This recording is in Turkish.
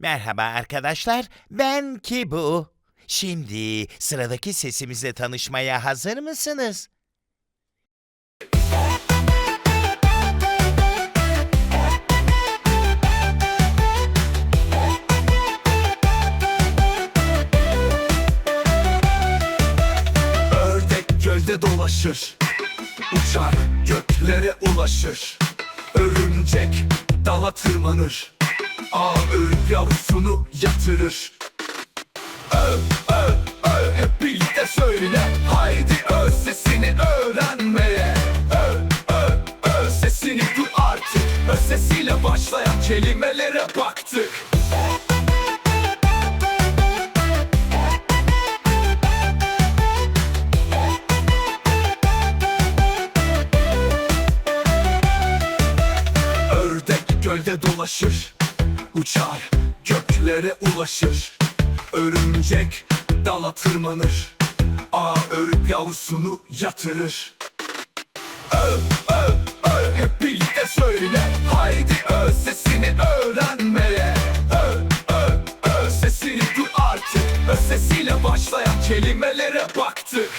Merhaba arkadaşlar, ben Kibu. Şimdi sıradaki sesimizle tanışmaya hazır mısınız? Ördek gölde dolaşır Uçar göklere ulaşır Örümcek dala tırmanır Ağ örüp yavrusunu yatırır. Öv öv öv hep birlikte söyle. Haydi öv sesini öğrenmeye. Öv öv öv sesini duy artık. Öv sesiyle başlayan kelimelere baktık. Ördek gölde dolaşır uçar Göklere ulaşır Örümcek dala tırmanır Ağ örüp yavrusunu yatırır. Ö, ö, ö Hep birlikte söyle Haydi ö sesini öğrenmeye. Ö, ö, ö Sesini duy artık Ö sesiyle başlayan kelimelere baktık.